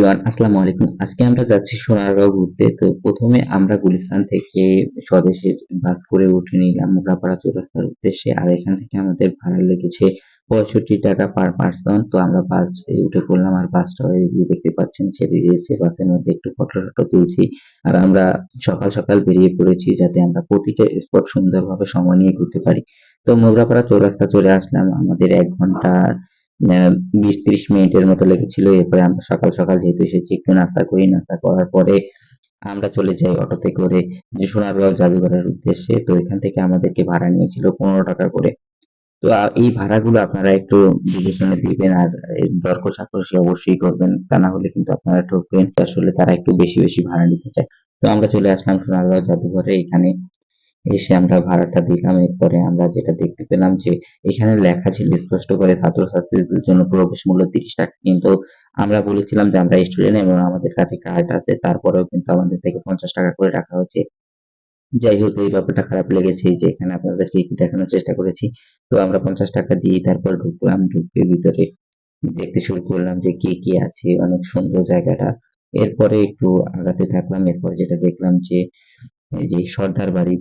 আসসালামু আলাইকুম। আজকে আমরা যাচ্ছি সোনারগাঁও ঘুরতে। তো প্রথমে আমরা গুলিস্তান থেকে স্বদেশের বাস করে উঠে নিলাম মোগরাপাড়া চৌরাস্তার উদ্দেশ্যে। আর এখান থেকে আমাদের ভাড়া লেগেছে পঁয়ষট্টি টাকা পার পার্সন তো আমরা বাস উঠে পড়লাম আর বাসটা এদিকে দেখতে পাচ্ছেন ছেড়ে দিয়েছে। বাসের মধ্যে একটু ফটো টটো তুলছি। আর আমরা সকাল সকাল বেরিয়ে পড়েছি যাতে আমরা প্রতিটা স্পট সুন্দরভাবে সময় নিয়ে ঘুরতে পারি। তো মোগরাপাড়া চৌরাস্তা চলে আসলাম। আমাদের এক ঘণ্টা বিশ ত্রিশ মিনিটের মতো লেগেছিল। এরপরে আমরা সকাল সকাল যেহেতু এসেছি, একটু নাস্তা করি। নাস্তা করার পরে আমরা চলে যাই অটোতে করে যে সোনারগাঁও জাদুঘরের উদ্দেশ্যে। তো এখান থেকে আমাদেরকে ভাড়া নিয়েছিল পনেরো টাকা করে। তো এই ভাড়াগুলো আপনারা একটু বিবেচনা দিবেন আর এই দর অবশ্যই করবেন। তা না হলে কিন্তু আপনারা ঠকবেন। আসলে তারা একটু বেশি বেশি ভাড়া নিতে চায়। তো আমরা চলে আসলাম সোনারগাঁও জাদুঘরে এখানে এসে আমরা ভাড়াটা দিলাম। এরপরে আমরা যেটা দেখতে পেলাম যে, এখানে লেখা ছিল স্পষ্ট করে ছাত্রছাত্রীদের জন্য প্রবেশ মূল্য তিরিশ টাকা। কিন্তু আমরা বলেছিলাম যে, আমরা স্টুডেন্ট এবং আমাদের কাছে কার্ড আছে, তারপরেও কিন্তু আমাদের থেকে পঞ্চাশ টাকা করে রাখা হয়েছে। যাই হোক, এই ব্যাপারটা খারাপ লেগেছে যে, এখানে আপনাদেরকে দেখানোর চেষ্টা করেছি। তো আমরা পঞ্চাশ টাকা দিয়ে তারপর ঢুকলাম, ঢুকে ভিতরে দেখতে শুরু করলাম যে, কে কে আছে, অনেক সুন্দর জায়গাটা। এরপরে একটু আগাতে থাকলাম, এরপরে যেটা দেখলাম যে যে সর্দার বাড়ি